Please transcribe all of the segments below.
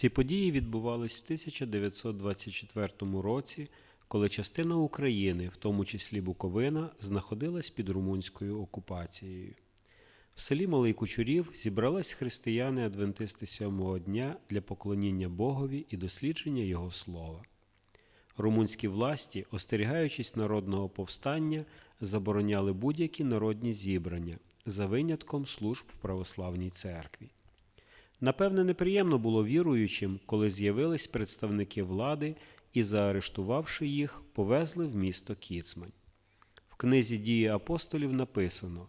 Ці події відбувались в 1924 році, коли частина України, в тому числі Буковина, знаходилась під румунською окупацією. В селі Малий Кучурів зібрались християни-адвентисти сьомого дня для поклоніння Богові і дослідження Його слова. Румунські власті, остерігаючись народного повстання, забороняли будь-які народні зібрання за винятком служб в православній церкві. Напевне, неприємно було віруючим, коли з'явились представники влади і, заарештувавши їх, повезли в місто Кіцмань. В книзі дії апостолів написано: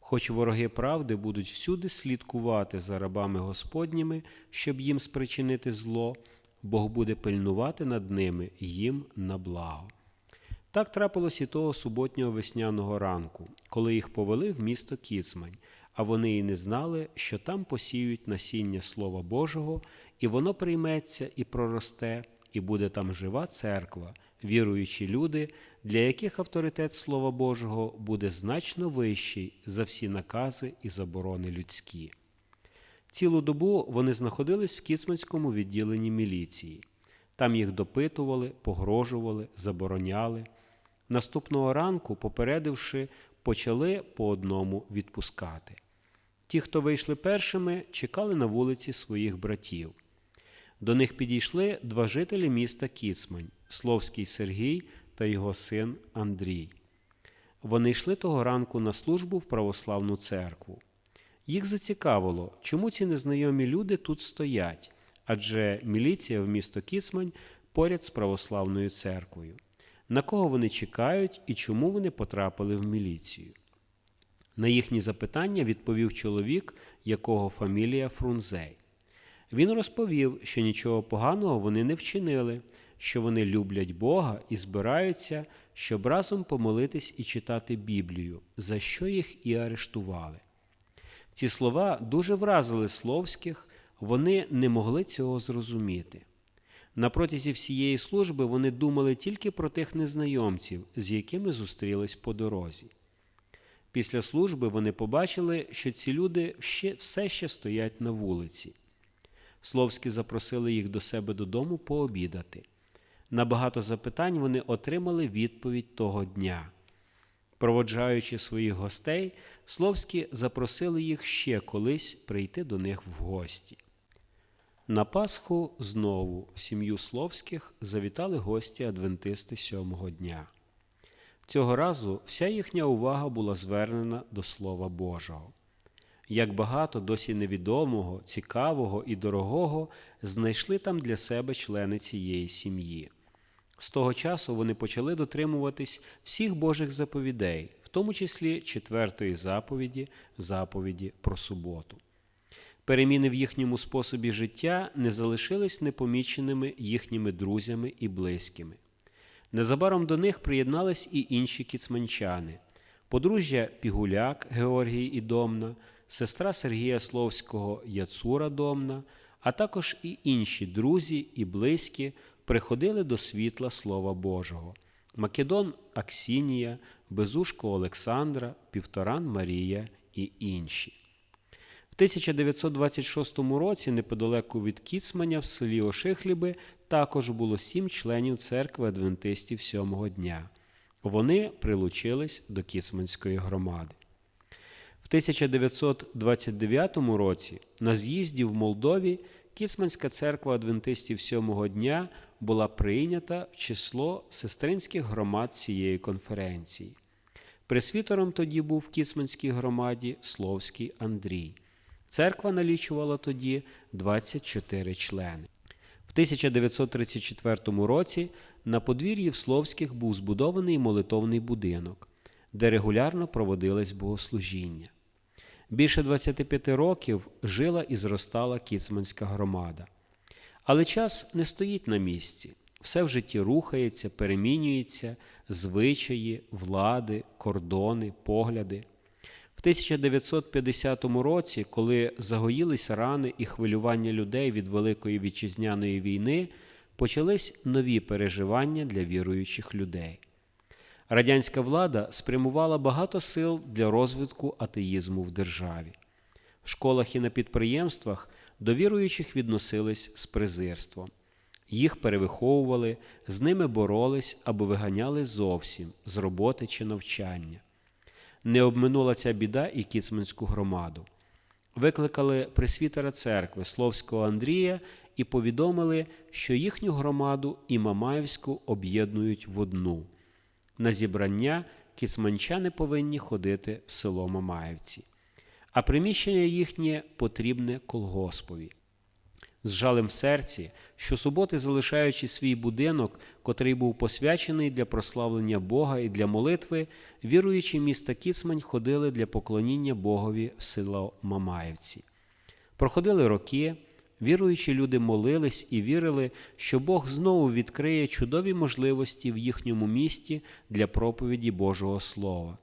хоч вороги правди будуть всюди слідкувати за рабами Господніми, щоб їм спричинити зло, Бог буде пильнувати над ними їм на благо. Так трапилось і того суботнього весняного ранку, коли їх повели в місто Кіцмань, а вони і не знали, що там посіють насіння Слова Божого, і воно прийметься і проросте, і буде там жива церква, віруючі люди, для яких авторитет Слова Божого буде значно вищий за всі накази і заборони людські. Цілу добу вони знаходились в Кіцманському відділенні міліції. Там їх допитували, погрожували, забороняли. Наступного ранку, попередивши, почали по одному відпускати. Ті, хто вийшли першими, чекали на вулиці своїх братів. До них підійшли два жителі міста Кіцмань Словський Сергій та його син Андрій. Вони йшли того ранку на службу в православну церкву. Їх зацікавило, чому ці незнайомі люди тут стоять, адже міліція в місто Кіцмань поряд з православною церквою. На кого вони чекають і чому вони потрапили в міліцію? На їхні запитання відповів чоловік, якого фамілія Фрунзей. Він розповів, що нічого поганого вони не вчинили, що вони люблять Бога і збираються, щоб разом помолитись і читати Біблію, за що їх і арештували. Ці слова дуже вразили Словських, вони не могли цього зрозуміти. На протязі всієї служби вони думали тільки про тих незнайомців, з якими зустрілись по дорозі. Після служби вони побачили, що ці люди ще, все ще стоять на вулиці. Словські запросили їх до себе додому пообідати. На багато запитань вони отримали відповідь того дня. Проводжаючи своїх гостей, Словські запросили їх ще колись прийти до них в гості. На Пасху знову в сім'ю Словських завітали гості адвентисти сьомого дня. Цього разу вся їхня увага була звернена до Слова Божого. Як багато досі невідомого, цікавого і дорогого знайшли там для себе члени цієї сім'ї. З того часу вони почали дотримуватись всіх Божих заповідей, в тому числі четвертої заповіді, заповіді про суботу. Переміни в їхньому способі життя не залишились непоміченими їхніми друзями і близькими. Незабаром до них приєднались і інші кіцманчани, подружжя Пігуляк Георгій і Домна, сестра Сергія Словського Яцура Домна, а також і інші друзі і близькі приходили до світла Слова Божого. Македон Аксінія, Безушко Олександра, Півторан Марія і інші. В 1926 році, неподалеку від Кіцманя, в селі Ошихліби, також було сім членів церкви адвентистів сьомого дня. Вони прилучились до Кіцманської громади. В 1929 році на з'їзді в Молдові Кіцманська церква адвентистів сьомого дня була прийнята в число сестринських громад цієї конференції. Пресвітором тоді був в Кіцманській громаді Словський Андрій. Церква налічувала тоді 24 члени. В 1934 році на подвір'ї в Словських був збудований молитовний будинок, де регулярно проводились богослужіння. Більше 25 років жила і зростала Кіцманська громада. Але час не стоїть на місці. Все в житті рухається, перемінюється, звичаї, влади, кордони, погляди. В 1950 році, коли загоїлись рани і хвилювання людей від Великої вітчизняної війни, почались нові переживання для віруючих людей. Радянська влада спрямувала багато сил для розвитку атеїзму в державі. В школах і на підприємствах до віруючих відносились з презирством. Їх перевиховували, з ними боролись або виганяли зовсім з роботи чи навчання. Не обминула ця біда і кіцманську громаду. Викликали пресвітера церкви Словського Андрія і повідомили, що їхню громаду і Мамаївську об'єднують в одну. На зібрання кіцманчани повинні ходити в село Мамаївці, а приміщення їхнє потрібне колгоспові. З жалем в серці, щосуботи залишаючи свій будинок, котрий був посвячений для прославлення Бога і для молитви, віруючі міста Кіцмань ходили для поклоніння Богові в село Мамаївці. Проходили роки, віруючі люди молились і вірили, що Бог знову відкриє чудові можливості в їхньому місті для проповіді Божого Слова.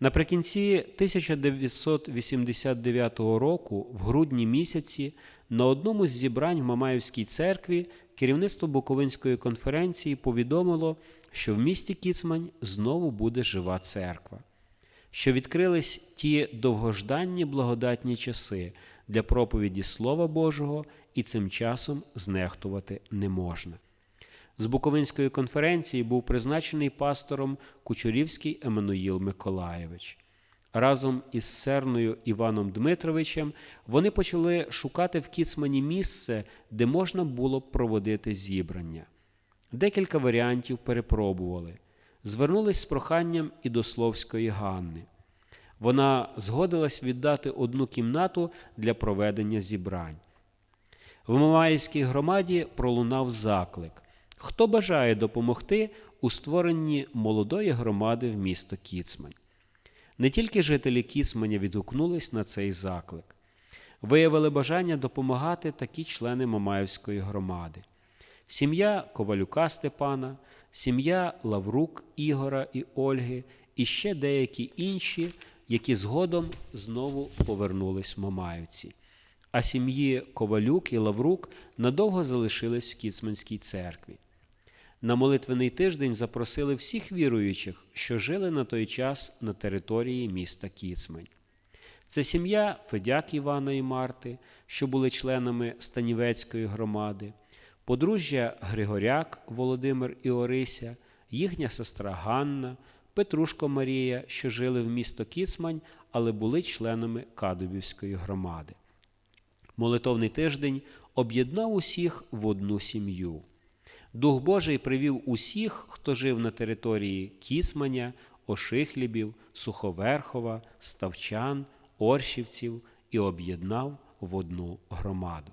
Наприкінці 1989 року, в грудні місяці, на одному з зібрань в Мамаївській церкві керівництво Буковинської конференції повідомило, що в місті Кіцмань знову буде жива церква, що відкрились ті довгожданні благодатні часи для проповіді Слова Божого, і цим часом знехтувати не можна. З Буковинської конференції був призначений пастором Кучурівський Еммануїл Миколаєвич. Разом із Серною Іваном Дмитровичем вони почали шукати в Кіцмані місце, де можна було б проводити зібрання. Декілька варіантів перепробували. Звернулись з проханням і до Словської Ганни. Вона згодилась віддати одну кімнату для проведення зібрань. В Мамаївській громаді пролунав заклик. Хто бажає допомогти у створенні молодої громади в місто Кіцмань? Не тільки жителі Кіцманя відгукнулись на цей заклик, виявили бажання допомагати такі члени Мамаївської громади. Сім'я Ковалюка Степана, сім'я Лаврук Ігора і Ольги, і ще деякі інші, які згодом знову повернулись в Мамаївці. А сім'ї Ковалюк і Лаврук надовго залишились в Кіцманській церкві. На молитвений тиждень запросили всіх віруючих, що жили на той час на території міста Кіцмань. Це сім'я Федяк Івана і Марти, що були членами Станівецької громади, подружжя Григоряк Володимир і Орися, їхня сестра Ганна, Петрушко Марія, що жили в місто Кіцмань, але були членами Кадубівської громади. Молитовний тиждень об'єднав усіх в одну сім'ю. Дух Божий привів усіх, хто жив на території Кісманя, Ошихлібів, Суховерхова, Ставчан, Оршівців і об'єднав в одну громаду.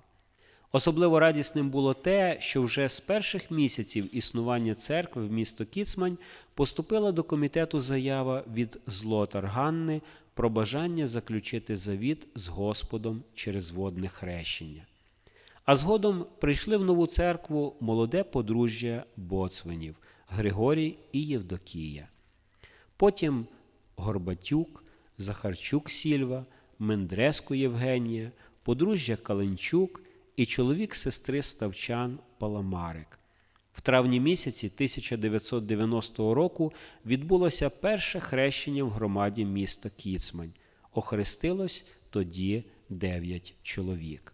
Особливо радісним було те, що вже з перших місяців існування церкви в місто Кіцмань поступила до комітету заява від Злотар Ганни про бажання заключити завіт з Господом через водне хрещення. А згодом прийшли в нову церкву молоде подружжя Боцвинів Григорій і Євдокія. Потім Горбатюк, Захарчук Сільва, Мендреску Євгенія, подружжя Каленчук і чоловік сестри Ставчан Паламарик. В травні місяці 1990 року відбулося перше хрещення в громаді міста Кіцмань. Охрестилось тоді дев'ять чоловік.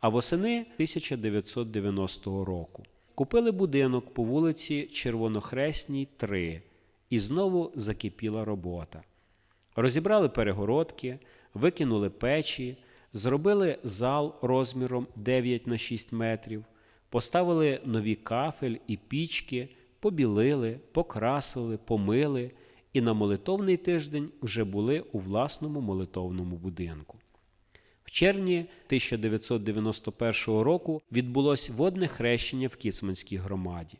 А восени 1990 року купили будинок по вулиці Червонохресній, 3, і знову закипіла робота. Розібрали перегородки, викинули печі, зробили зал розміром 9 на 6 метрів, поставили нові кафель і пічки, побілили, покрасили, помили і на молитовний тиждень вже були у власному молитовному будинку. В червні 1991 року відбулось водне хрещення в Кіцманській громаді.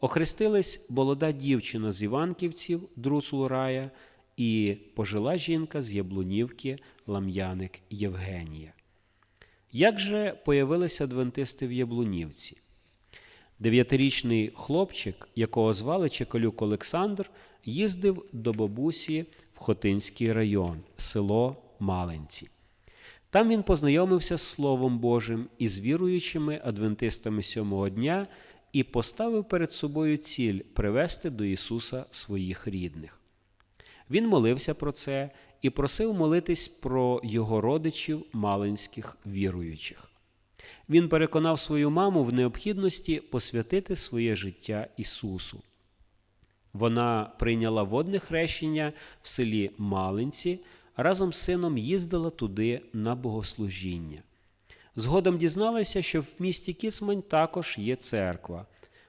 Охрестились молода дівчина з Іванківців Друсулрая і пожила жінка з Яблунівки Лам'яник Євгенія. Як же появилися адвентисти в Яблунівці? Дев'ятирічний хлопчик, якого звали Чекалюк Олександр, їздив до бабусі в Хотинський район, село Малинці. Там він познайомився з Словом Божим і з віруючими адвентистами сьомого дня і поставив перед собою ціль привести до Ісуса своїх рідних. Він молився про це і просив молитись про його родичів малинських віруючих. Він переконав свою маму в необхідності посвятити своє життя Ісусу. Вона прийняла водне хрещення в селі Малинці, разом з сином їздила туди на богослужіння. Згодом дізналися, що в місті Кіцмань також є церква.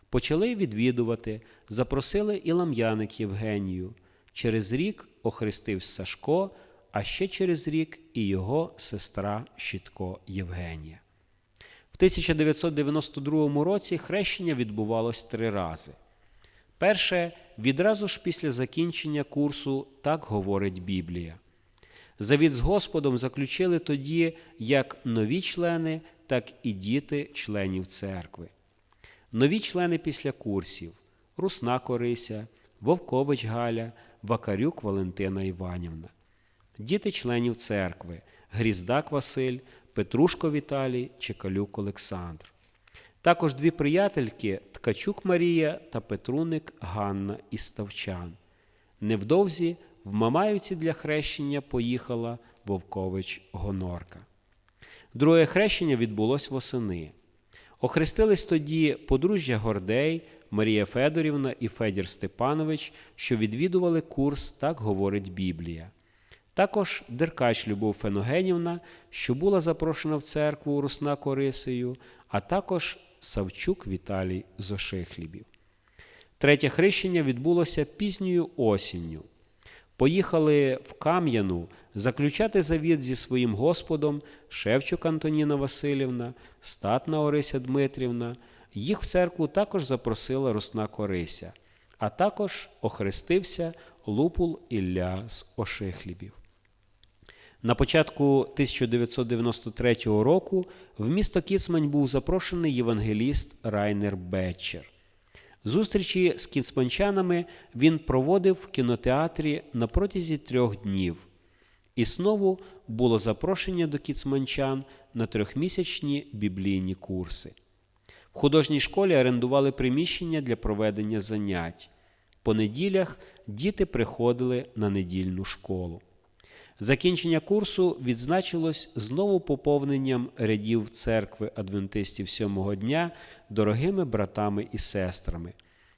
Почали відвідувати, запросили і лам'яник Євгенію. Через рік охрестив Сашко, а ще через рік і його сестра Щитко Євгенія. В 1992 році хрещення відбувалось три рази. Перше відразу ж після закінчення курсу так говорить Біблія. Завіт з Господом заключили тоді як нові члени, так і діти членів церкви. Нові члени після курсів Русна Корися, Вовкович Галя, Вакарюк Валентина Іванівна. Діти членів церкви Гріздак Василь, Петрушко Віталій, Чекалюк Олександр. Також дві приятельки Ткачук Марія та Петруник Ганна із Ставчан. Невдовзі в Мамаївці для хрещення поїхала Вовкович Гонорка. Друге хрещення відбулось восени. Охрестились тоді подружжя Гордей, Марія Федорівна і Федір Степанович, що відвідували курс Так говорить Біблія. Також Деркач Любов Феногенівна, що була запрошена в церкву Русна Корисею, а також Савчук Віталій з Ошихлібів. Третє хрещення відбулося пізньою осінню. Поїхали в Кам'яну заключати завіт зі своїм Господом Шевчук Антоніна Васильівна, Статна Орися Дмитрівна. Їх в церкву також запросила Русна Корися, а також охрестився Лупул Ілля з Ошихлібів. На початку 1993 року в місто Кіцмань був запрошений євангеліст Райнер Бетчер. Зустрічі з кіцманчанами він проводив в кінотеатрі на протязі трьох днів. І знову було запрошення до кіцманчан на трьохмісячні біблійні курси. В художній школі орендували приміщення для проведення занять. По неділях діти приходили на недільну школу. Закінчення курсу відзначилось знову поповненням рядів церкви адвентистів сьомого дня дорогими братами і сестрами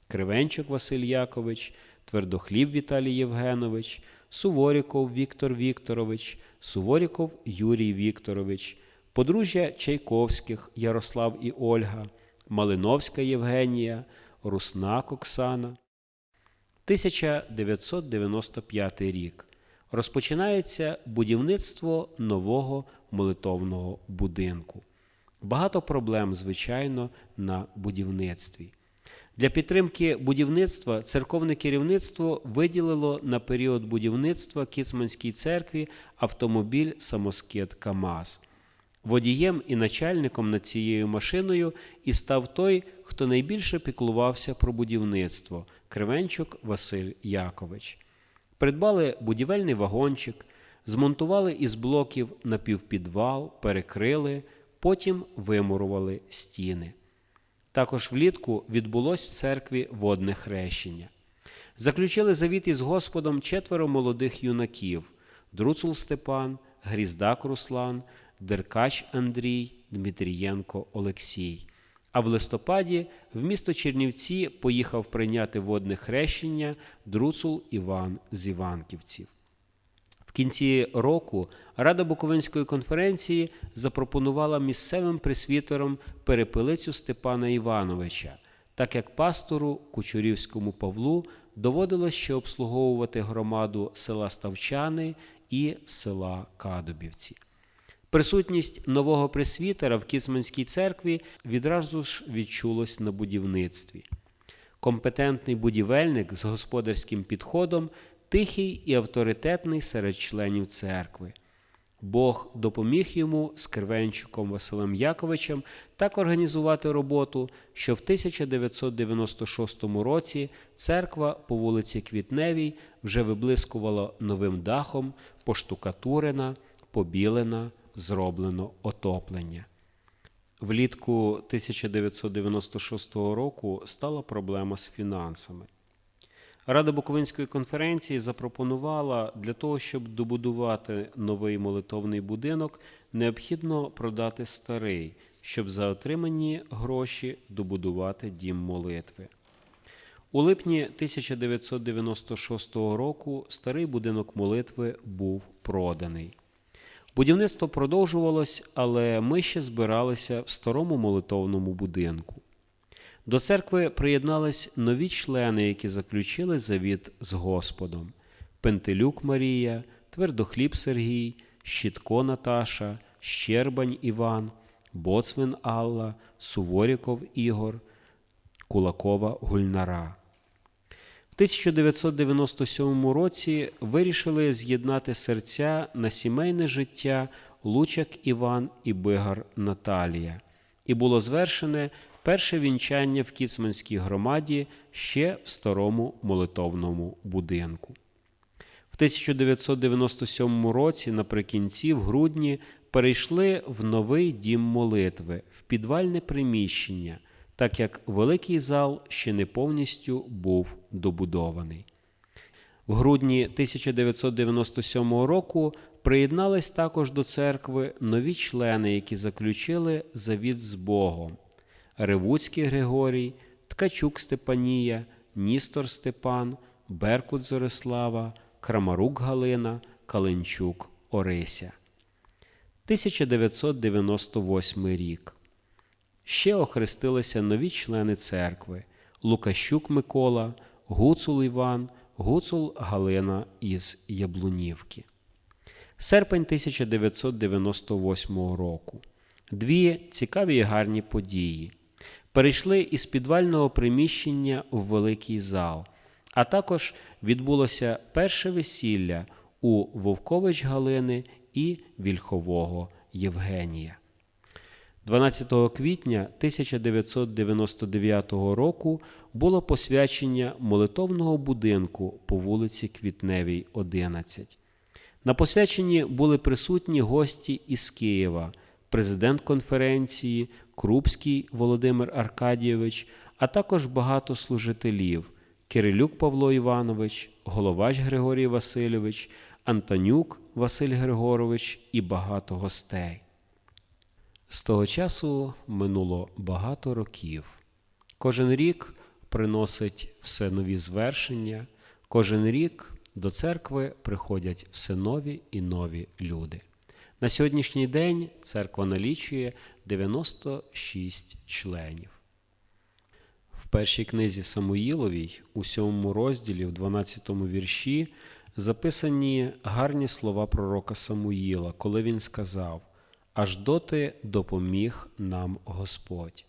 Кривенчук Василь Якович, Твердохліб Віталій Євгенович, Суворіков Віктор Вікторович, Суворіков Юрій Вікторович, подружжя Чайковських Ярослав і Ольга, Малиновська Євгенія, Руснак Оксана. 1995 рік розпочинається будівництво нового молитовного будинку. Багато проблем, звичайно, на будівництві. Для підтримки будівництва церковне керівництво виділило на період будівництва Кіцманській церкві автомобіль самоскид КАМАЗ. Водієм і начальником над цією машиною і став той, хто найбільше піклувався про будівництво Кривенчук Василь Якович. Придбали будівельний вагончик, змонтували із блоків напівпідвал, перекрили, потім вимурували стіни. Також влітку відбулось в церкві водне хрещення. Заключили завіт із Господом четверо молодих юнаків Друцул Степан, Гріздак Руслан, Деркач Андрій, Дмитрієнко Олексій. А в листопаді в місто Чернівці поїхав прийняти водне хрещення Друцул Іван з Іванківців. В кінці року Рада Буковинської конференції запропонувала місцевим присвітерам перепилицю Степана Івановича, так як пастору Кучурівському Павлу доводилось ще обслуговувати громаду села Ставчани і села Кадобівці. Присутність нового пресвітера в Кіцманській церкві відразу ж відчулось на будівництві. Компетентний будівельник з господарським підходом, тихий і авторитетний серед членів церкви. Бог допоміг йому з Кривенчуком Василем Яковичем так організувати роботу, що в 1996 році церква по вулиці Квітневій вже виблискувала новим дахом, поштукатурена, побілена зроблено отоплення. Влітку 1996 року стала проблема з фінансами. Рада Буковинської конференції запропонувала для того, щоб добудувати новий молитовний будинок, необхідно продати старий, щоб за отримані гроші добудувати дім молитви. У липні 1996 року старий будинок молитви був проданий. Будівництво продовжувалось, але ми ще збиралися в старому молитовному будинку. До церкви приєднались нові члени, які заключили завіт з Господом: Пентелюк Марія, Твердохліб Сергій, Щітко Наташа, Щербань Іван, Боцвин Алла, Суворіков Ігор, Кулакова Гульнара. В 1997 році вирішили з'єднати серця на сімейне життя Лучак Іван і Бигар Наталія, і було звершене перше вінчання в Кіцманській громаді ще в старому молитовному будинку. В 1997 році, наприкінці, в грудні, перейшли в новий дім молитви, в підвальне приміщення, так як великий зал ще не повністю був добудований. В грудні 1997 року приєднались також до церкви нові члени, які заключили завіт з Богом: Ревуцький Григорій, Ткачук Степанія, Ністор Степан, Беркут Зорислава, Крамарук Галина, Каленчук Орися. 1998 рік. Ще охрестилися нові члени церкви Лукащук Микола, Гуцул Іван, Гуцул Галина із Яблунівки. Серпень 1998 року. Дві цікаві і гарні події. Перейшли із підвального приміщення в великий зал, а також відбулося перше весілля у Вовкович Галини і Вільхового Євгенія. 12 квітня 1999 року було посвячення молитовного будинку по вулиці Квітневій, 11. На посвяченні були присутні гості із Києва, президент конференції, Крупський Володимир Аркадійович, а також багато служителів Кирилюк Павло Іванович, Головач Григорій Васильович, Антонюк Василь Григорович і багато гостей. З того часу минуло багато років. Кожен рік приносить все нові звершення, кожен рік до церкви приходять все нові і нові люди. На сьогоднішній день церква налічує 96 членів. В першій книзі Самуїловій, у сьомому розділі, в 12 вірші, записані гарні слова пророка Самуїла, коли він сказав: Аж доти допоміг нам Господь.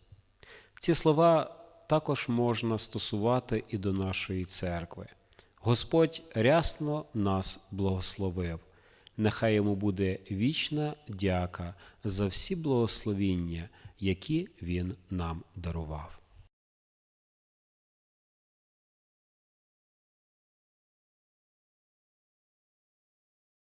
Ці слова також можна стосувати і до нашої церкви. Господь рясно нас благословив. Нехай йому буде вічна дяка за всі благословіння, які Він нам дарував.